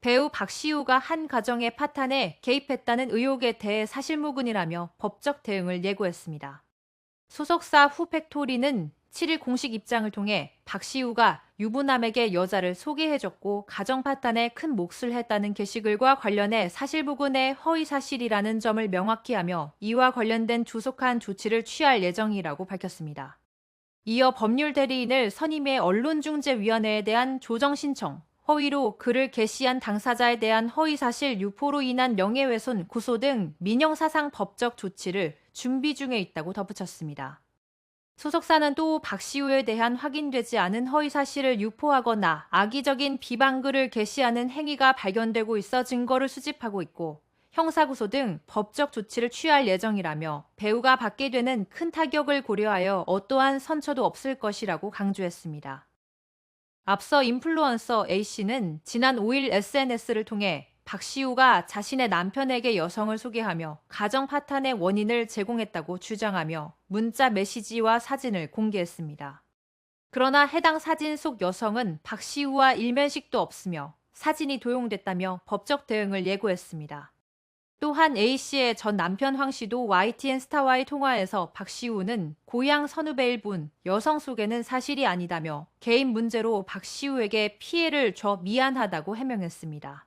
배우 박시우가 한 가정의 파탄에 개입했다는 의혹에 대해 사실무근이라며 법적 대응을 예고했습니다. 소속사 후팩토리는 7일 공식 입장을 통해 박시우가 유부남에게 여자를 소개해줬고 가정 파탄에 큰 몫을 했다는 게시글과 관련해 사실무근의 허위사실이라는 점을 명확히 하며 이와 관련된 조속한 조치를 취할 예정이라고 밝혔습니다. 이어 법률 대리인을 선임해 언론중재위원회에 대한 조정 신청, 허위로 글을 게시한 당사자에 대한 허위사실 유포로 인한 명예훼손, 구소 등 민형사상 법적 조치를 준비 중에 있다고 덧붙였습니다. 소속사는 또 박시우에 대한 확인되지 않은 허위사실을 유포하거나 악의적인 비방글을 게시하는 행위가 발견되고 있어 증거를 수집하고 있고 형사구소 등 법적 조치를 취할 예정이라며 배우가 받게 되는 큰 타격을 고려하여 어떠한 선처도 없을 것이라고 강조했습니다. 앞서 인플루언서 A씨는 지난 5일 SNS를 통해 박시우가 자신의 남편에게 여성을 소개하며 가정 파탄의 원인을 제공했다고 주장하며 문자 메시지와 사진을 공개했습니다. 그러나 해당 사진 속 여성은 박시우와 일면식도 없으며 사진이 도용됐다며 법적 대응을 예고했습니다. 또한 A씨의 전 남편 황 씨도 YTN 스타와의 통화에서 박시우는 고향 선후배일 뿐 여성 소개는 사실이 아니다며 개인 문제로 박시우에게 피해를 줘 미안하다고 해명했습니다.